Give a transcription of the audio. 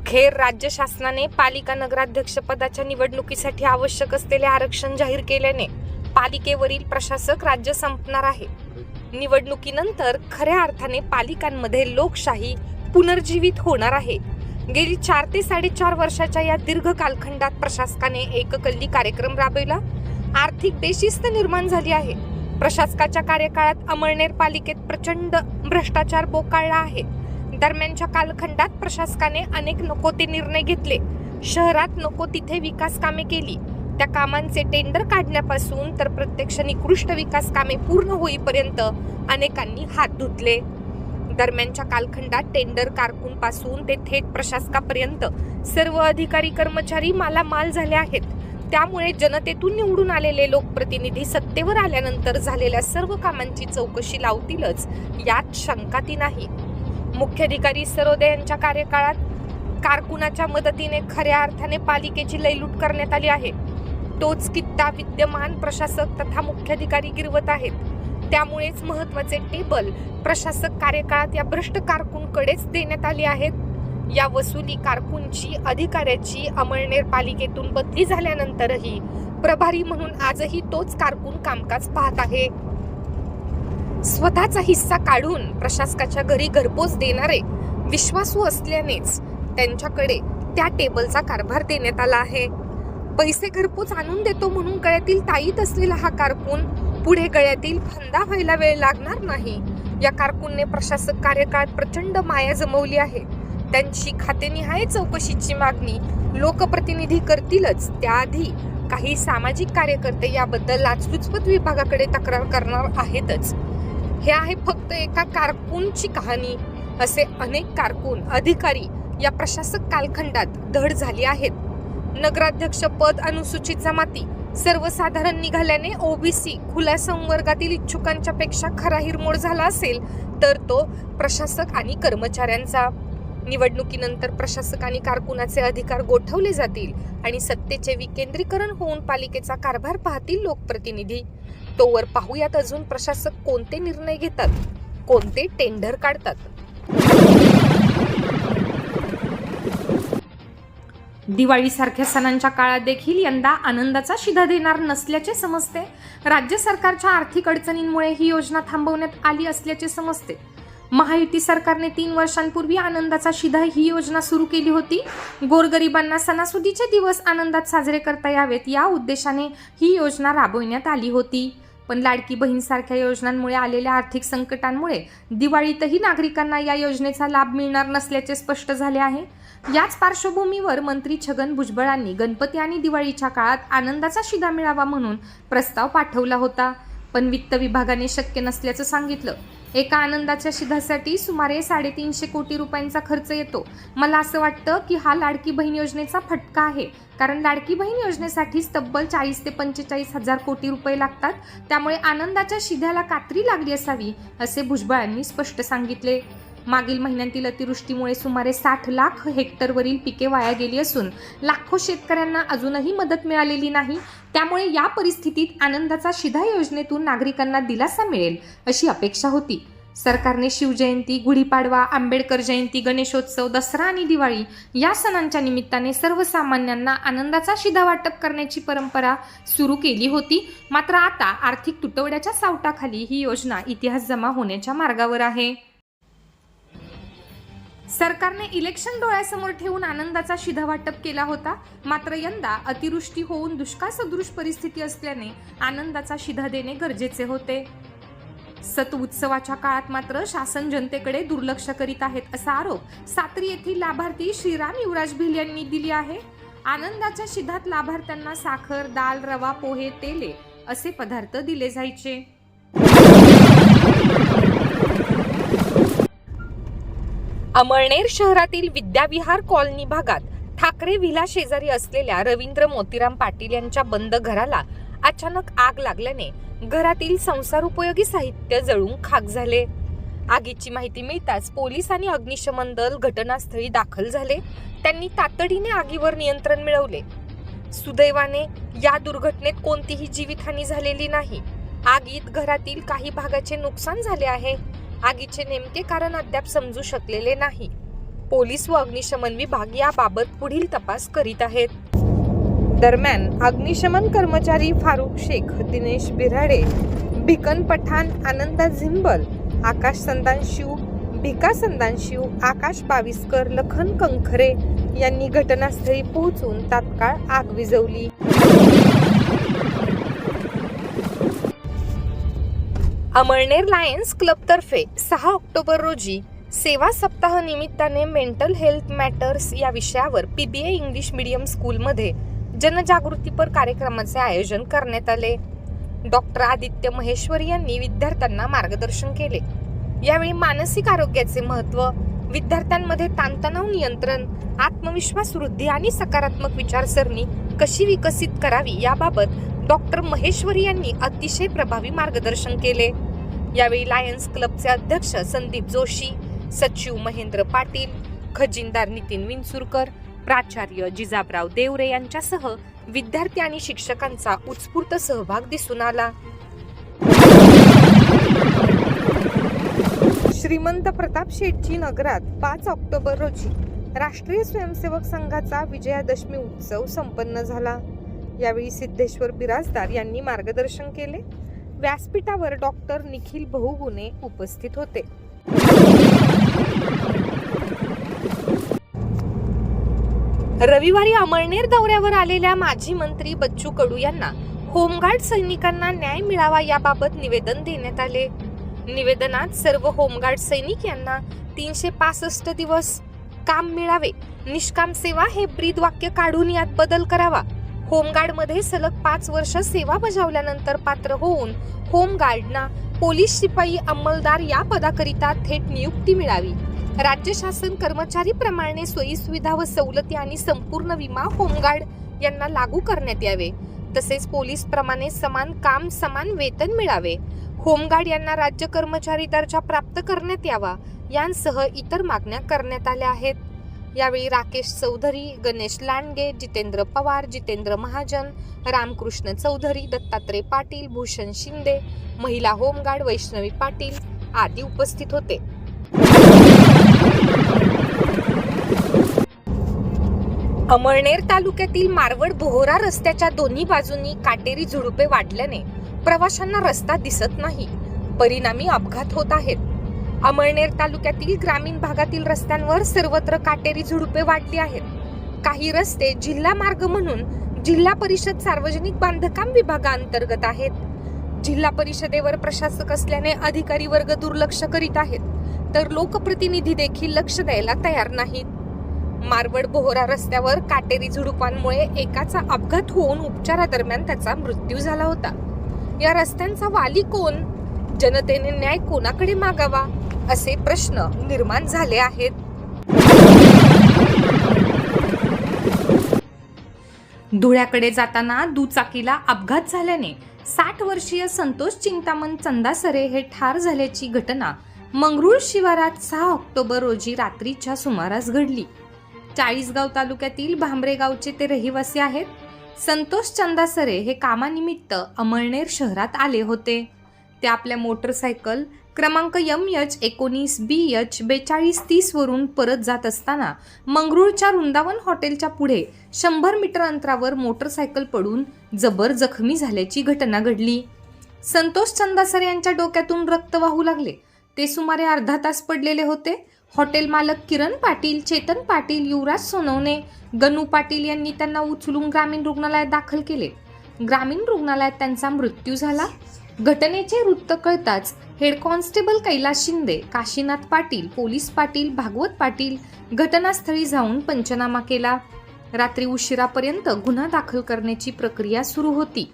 अखेर राज्य शासनाने पालिका नगराध्यक्षपदाच्या निवडणुकीसाठी आवश्यक असलेले आरक्षण जाहीर केल्याने पालिकेवरील प्रशासक राज्य संपणार आहे. निवडणुकीनंतर खऱ्या अर्थाने पालिकांमध्ये लोकशाही पुनर्जीवित होणार आहे. गेली चार ते साडेचार वर्षाच्या या दीर्घ कालखंडात प्रशासकाने एककल्ली कार्यक्रम राबविला. आर्थिक बेशिस्त निर्माण झाली आहे. प्रशासकाच्या कार्यकाळात अमळनेर पालिकेत प्रचंड भ्रष्टाचार बोकाळला आहे. दरम्यानच्या कालखंडात प्रशासकाने अनेक नको ते निर्णय घेतले. शहरात नको तिथे विकास कामे केली. त्या कामांचे टेंडर काढण्यापासून तर प्रत्यक्ष निकृष्ट विकास कामे पूर्ण होईपर्यंत अनेकांनी हात धुतले. दरम्यानच्या कालखंडात टेंडर कारकून पासून ते थेट प्रशासकापर्यंत सर्व अधिकारी कर्मचारी मालामाल झाले आहेत. त्यामुळे जनतेतून निवडून आलेले लोकप्रतिनिधी सत्तेवर आल्यानंतर झालेल्या सर्व कामांची चौकशी लावतीलच यात शंकाती नाही. मुख्याधिकारी सरोदे यांच्या कार्यकाळात कारकुनाच्या मदतीने खऱ्या अर्थाने पालिकेची लयलूट करण्यात आली आहे. तोच कित्ता विद्यमान प्रशासक तथा मुख्याधिकारी गिरवत आहेत. त्यामुळेच महत्त्वाचे टेबल प्रशासक कार्यकाळात या भ्रष्ट कारकूनकडेच देण्यात आले आहेत. या वसुली कारकूनची अधिकाऱ्याची अमळनेर पालिकेतून बदली झाल्यानंतरही प्रभारी म्हणून आजही तोच कारकून कामकाज पाहत आहे. स्वतःचा हिस्सा काढून प्रशासकाच्या घरी घरपोच देणारे विश्वासू असल्यानेच त्यांच्याकडे त्या टेबलचा कारभार देण्यात आला आहे. पैसे घरपोच आणून देतो म्हणून गळ्यातील ताईत असलेला हा कारकून पुढे गळ्यातील फंदा व्हायला वेळ लागणार नाही. या कारकूनने प्रशासक कार्यकाळात प्रचंड माया जमवली आहे. त्यांची खातेनिहाय चौकशीची मागणी लोकप्रतिनिधी करतीलच. त्याआधी काही सामाजिक कार्यकर्ते याबद्दल लाचलुचपत विभागाकडे तक्रार करणार आहेतच. हे आहे फक्त एका कारकूनची कहाणी असे अनेक कारकून अधिकारी या प्रशासक कालखंडात धड झाली आहेत. नगराध्यक्ष पद अनुसूचित जमाती सर्वसाधारण निघाल्याने ओबीसी खुल्या संवर्गातील इच्छुकांच्या पेक्षा खरा हिरमोड झाला असेल तर तो प्रशासक आणि कर्मचाऱ्यांचा. निवडणुकीनंतर प्रशासक आणि कारकुनाचे अधिकार गोठवले जातील आणि सत्तेचे विकेंद्रीकरण होऊन पालिकेचा कारभार पाहतील लोकप्रतिनिधी. तोवर पाहूयात अजून प्रशासक कोणते निर्णय घेतात कोणते टेंडर काढतात. दिवाळीसारख्या सणांच्या काळात देखील यंदा आनंदाचा शिधा देणार नसल्याचे समजते. राज्य सरकारच्या आर्थिक अडचणींमुळे ही योजना थांबवण्यात आली असल्याचे समजते. महायुती सरकारने तीन वर्षांपूर्वी आनंदाचा शिधा ही योजना सुरू केली होती. गोरगरिबांना सणासुदीचे दिवस आनंदात साजरे करता यावेत या उद्देशाने ही योजना राबविण्यात आली होती. पण लाडकी बहीणसारख्या योजनांमुळे आलेल्या आर्थिक संकटांमुळे दिवाळीतही नागरिकांना या योजनेचा लाभ मिळणार नसल्याचे स्पष्ट झाले आहे. याच पार्श्वभूमीवर मंत्री छगन भुजबळांनी गणपती आणि दिवाळीच्या काळात आनंदाचा शिधा मिळावा म्हणून प्रस्ताव पाठवला होता. पण वित्त विभागाने शक्य नसल्याचं सांगितलं. एका आनंदाच्या शिधासाठी सुमारे साडेतीनशे कोटी रुपयांचा खर्च येतो. मला असं वाटतं की हा लाडकी बहीण योजनेचा फटका आहे. कारण लाडकी बहीण योजनेसाठी तब्बल चाळीस ते पंचेचाळीस हजार कोटी रुपये लागतात. त्यामुळे आनंदाच्या शिध्याला कात्री लागली असावी असे भुजबळांनी स्पष्ट सांगितले. मागील महिन्यांतील अतिवृष्टीमुळे सुमारे साठ लाख हेक्टरवरील पिके वाया गेली असून लाखो शेतकऱ्यांना अजूनही मदत मिळालेली नाही. त्यामुळे या परिस्थितीत आनंदाचा शिधा योजनेतून नागरिकांना दिलासा मिळेल अशी अपेक्षा होती. सरकारने शिवजयंती गुढीपाडवा आंबेडकर जयंती गणेशोत्सव दसरा आणि दिवाळी या सणांच्या निमित्ताने सर्वसामान्यांना आनंदाचा शिधा वाटप करण्याची परंपरा सुरू केली होती. मात्र आता आर्थिक तुटवड्याच्या सावटाखाली ही योजना इतिहास जमा होण्याच्या मार्गावर आहे. सरकारने इलेक्शन डोळ्यासमोर ठेवून आनंदाचा शिधा वाटप केला होता. मात्र यंदा अतिवृष्टी होऊन दुष्काळ सदृश परिस्थिती असल्याने आनंदाचा शिधा देणे गरजेचे होते. सत उत्सवाच्या काळात मात्र शासन जनतेकडे दुर्लक्ष करीत आहेत असा आरोप सात्री येथील लाभार्थी श्रीराम युवराज भिल यांनी दिली आहे. आनंदाच्या शिधात लाभार्थ्यांना साखर दाल रवा पोहे तेले असे पदार्थ दिले जायचे. अमळनेर शहरातील विद्याविहार कॉलनी भागात ठाकरे विला शेजारी असलेल्या रवींद्र मोतीराम पाटील यांच्या बंद घराला अचानक आग लागल्याने घरातील संसारोपयोगी साहित्य जळून खाक झाले. आगीची माहिती मिळताच पोलीस आणि अग्निशमन दल घटनास्थळी दाखल झाले. त्यांनी तातडीने आगीवर नियंत्रण मिळवले. सुदैवाने या दुर्घटनेत कोणतीही जीवितहानी झालेली नाही. आगीत घरातील काही भागाचे नुकसान झाले आहे. आगीचे नेमके कारण अद्याप समजू शकलेले नाही. पोलीस व अग्निशमन विभाग याबाबत पुढील तपास करीत आहेत. दरम्यान अग्निशमन कर्मचारी फारुख शेख दिनेश बिराडे भिकन पठाण आनंदा झिंबल आकाश संदान शिव भिका संदान शिव आकाश बाविस्कर लखन कंखरे यांनी घटनास्थळी पोहोचून तात्काळ आग विझवली. अमळनेर लायन्स क्लबतर्फे सहा ऑक्टोबर रोजी सेवा सप्ताह निमित्ताने मेंटल हेल्थ मॅटर्स या विषयावर पीबीए इंग्लिश मीडियम स्कूलमध्ये जनजागृतीपर कार्यक्रमाचे आयोजन करण्यात आले. डॉक्टर आदित्य महेश्वरी यांनी विद्यार्थ्यांना मार्गदर्शन केले. यावेळी मानसिक आरोग्याचे महत्त्व विद्यार्थ्यांमध्ये ताणतणाव नियंत्रण आत्मविश्वास वृद्धी आणि सकारात्मक विचारसरणी कशी विकसित करावी याबाबत डॉक्टर महेश्वरी यांनी अतिशय प्रभावी मार्गदर्शन केले. यावेळी लायन्स क्लबचे अध्यक्ष संदीप जोशी सचिव महेंद्र पाटील खजिनदार नितीन विंचुरकर प्राचार्य जिजाबराव देवरे यांच्यासह विद्यार्थी आणि शिक्षकांचा उत्स्फूर्त सहभाग दिसून आला. श्रीमंत प्रताप शेटजी नगरात पाच ऑक्टोबर रोजी राष्ट्रीय स्वयंसेवक संघाचा विजयादशमी उत्सव संपन्न झाला. यावेळी सिद्धेश्वर बिराजदार यांनी मार्गदर्शन केले. व्यासपीठावर डॉक्टर निखिल बहुगुणे उपस्थित होते. रविवारी अमळनेर दौऱ्यावर आलेल्या माजी मंत्री बच्चू कडू यांना होमगार्ड सैनिकांना न्याय मिळावा याबाबत निवेदन देण्यात आले. निवेदनात सर्व होमगार्ड सैनिक यांना तीनशे पासष्ट दिवस काम मिळावे निष्काम सेवा हे ब्रीद वाक्य काढून यात बदल करावा होमगार्डमध्ये सलग पाच वर्ष सेवा बजावल्यानंतर पात्र होऊन होमगार्डना पोलीस शिपाई अंमलदार या पदाकरिता थेट नियुक्ती मिळावी. राज्य शासन कर्मचारीप्रमाणे प्रमाणे सोयीसुविधा व सवलती आणि संपूर्ण विमा होमगार्ड यांना लागू करण्यात यावे. तसेच पोलीस प्रमाणे समान काम समान वेतन मिळावे. होमगार्ड यांना राज्य कर्मचारी दर्जा प्राप्त करण्यात यावा. यांसह इतर मागण्या करण्यात आल्या आहेत. यावेळी राकेश चौधरी गणेश लांडगे जितेंद्र पवार जितेंद्र महाजन रामकृष्ण चौधरी दत्तात्रय पाटील भूषण शिंदे महिला होमगार्ड वैष्णवी पाटील आदी उपस्थित होते. अमळनेर तालुक्यातील मारवड बोहोरा रस्त्याच्या दोन्ही बाजूंनी काटेरी झुडुपे वाढल्याने प्रवाशांना रस्ता दिसत नाही. परिणामी अपघात होत आहेत. अमळनेर तालुक्यातील ग्रामीण भागातील रस्त्यांवर सर्वत्र काटेरी झुडुपे वाढली आहेत. काही रस्ते जिल्हा मार्ग म्हणून जिल्हा परिषद सार्वजनिक बांधकाम विभागाअंतर्गत आहेत. जिल्हा परिषदेवर प्रशासक असल्याने अधिकारी वर्ग दुर्लक्ष करीत आहेत तर लोकप्रतिनिधी देखील लक्ष द्यायला तयार नाहीत. मारवड बोहरा रस्त्यावर काटेरी झुडुपांमुळे एकाचा अपघात होऊन उपचारादरम्यान त्याचा मृत्यू झाला होता. या रस्त्यांचा वाली कोण? जनतेने न्याय कोणाकडे मागावा असे प्रश्न निर्माण झाले आहेत. धुळ्याकडे जाताना दुचाकीला अपघात झाल्याने साठ वर्षीय संतोष चिंतामण चंदासरे हे ठार झाल्याची घटना मंगरुळ शिवारात सहा ऑक्टोबर रोजी रात्रीच्या सुमारास घडली. चाळीसगाव तालुक्यातील भांबरे गावचे ते रहिवासी आहेत. संतोष चंदासरे हे कामानिमित्त अमळनेर शहरात आले होते. ते आपल्या मोटरसायकल क्रमांक यम यच एकोणीस बी यच बेचाळीस तीसवरून परत जात असताना मंगरुळच्या वृंदावन हॉटेलच्या पुढे शंभर मीटर अंतरावर मोटरसायकल पडून जबर जखमी झाल्याची घटना घडली. संतोष चंदासर यांच्या डोक्यातून रक्त वाहू लागले. ते सुमारे अर्धा तास पडलेले होते. हॉटेल मालक किरण पाटील चेतन पाटील युवराज सोनवणे गनू पाटील यांनी त्यांना उचलून ग्रामीण रुग्णालयात दाखल केले. ग्रामीण रुग्णालयात त्यांचा मृत्यू झाला. घटनेचे वृत्त कळताच head constable Kailas Shinde Kashinath Patil police Patil Bhagwat Patil घटनास्थळी जाऊन पंचनामा केला. रात्री उशिरापर्यंत गुन्हा दाखल करण्याची प्रक्रिया सुरू होती.